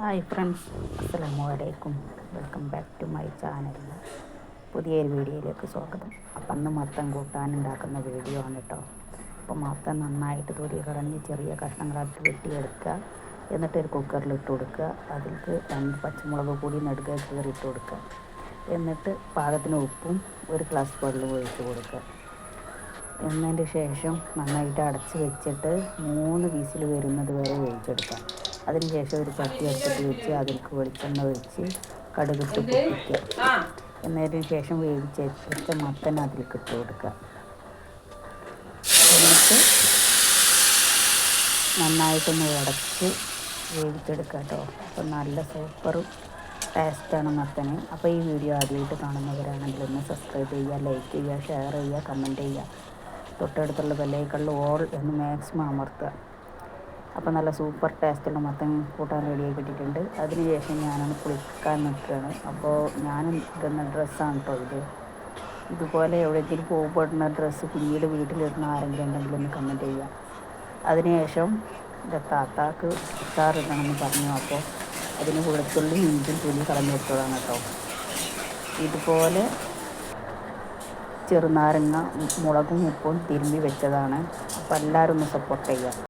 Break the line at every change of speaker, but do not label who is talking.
Hi friends അസ്സലാമു അലൈക്കും welcome back to my channel. പുതിയൊരു വീഡിയോയിലേക്ക് സ്വാഗതം. അപ്പം അന്ന് മത്തം കൂട്ടാനുണ്ടാക്കുന്ന വീഡിയോ ആണ് കേട്ടോ അപ്പം മത്തം നന്നായിട്ട് തൊലി കളഞ്ഞ് ചെറിയ കഷ്ണങ്ങളായിട്ട് വെട്ടിയെടുക്കുക. എന്നിട്ട് ഒരു കുക്കറിൽ ഇട്ട് കൊടുക്കുക. അതിലേക്ക് രണ്ട് പച്ചമുളക് കൂടി നെടുക ഇട്ട് കൊടുക്കുക. എന്നിട്ട് പാകത്തിന് ഉപ്പും ഒരു ഗ്ലാസ് വെള്ളവും ഒഴിച്ച് കൊടുക്കുക. എന്നതിന്റെ ശേഷം നന്നായിട്ട് അടച്ച് വെച്ചിട്ട് മൂന്ന് വിസിൽ വരുന്നത് വരെ വേവിച്ചെടുക്കാം. അതിനുശേഷം ഒരു ചട്ടി അടുത്തിട്ട് വെച്ച് അതിലേക്ക് വെളിച്ചെണ്ണ ഒഴിച്ച് കടുകിട്ട് പൊട്ടിക്കുക. എന്നതിന് ശേഷം വേവിച്ച് വെച്ച മത്തൻ അതിലേക്ക് ഇട്ട് കൊടുക്കുക. എന്നിട്ട് നന്നായിട്ടൊന്ന് ഉടച്ച് വേവിച്ചെടുക്കുക കേട്ടോ. അപ്പം നല്ല സൂപ്പർ ടേസ്റ്റാണ് മത്തന്. അപ്പോൾ ഈ വീഡിയോ ആദ്യമായിട്ട് കാണുന്നവരാണെങ്കിൽ ഒന്ന് സബ്സ്ക്രൈബ് ചെയ്യുക ലൈക്ക് ചെയ്യുക ഷെയർ ചെയ്യുക കമന്റ് ചെയ്യുക. തൊട്ടടുത്തുള്ള ബെല്ലൈക്കളിൽ ഓൾ എന്ന് മാക്സിമം അമർത്തുക. അപ്പോൾ നല്ല സൂപ്പർ ടേസ്റ്റുള്ള മത്തൻ കൂട്ടാൻ റെഡിയായി കിട്ടിയിട്ടുണ്ട്. അതിനുശേഷം ഞാനൊന്ന് കുളിക്കാൻ നിൽക്കുകയാണ്. അപ്പോൾ ഞാൻ ഇടുന്ന ഡ്രസ്സാണ് കേട്ടോ ഇത്. ഇതുപോലെ എവിടെയെങ്കിലും പോകുമ്പോൾ ഇടുന്ന ഡ്രസ്സ് പിന്നീട് വീട്ടിലിടുന്ന ആരെങ്കിലും ഉണ്ടെങ്കിൽ ഒന്ന് കമന്റ് ചെയ്യുക. അതിനുശേഷം എന്റെ താത്താക്ക് ഉഷാറിടണമെന്ന് പറഞ്ഞു. അപ്പോൾ അതിന് വെളുത്തുള്ളി ഇഞ്ചും തുണി കളഞ്ഞു വെച്ചതാണ് കേട്ടോ ഇതുപോലെ ചെറുനാരങ്ങ മുളകും ഉപ്പും തിരുമ്പി വെച്ചതാണ്. അപ്പോൾ എല്ലാവരും ഒന്ന് സപ്പോർട്ട് ചെയ്യുക.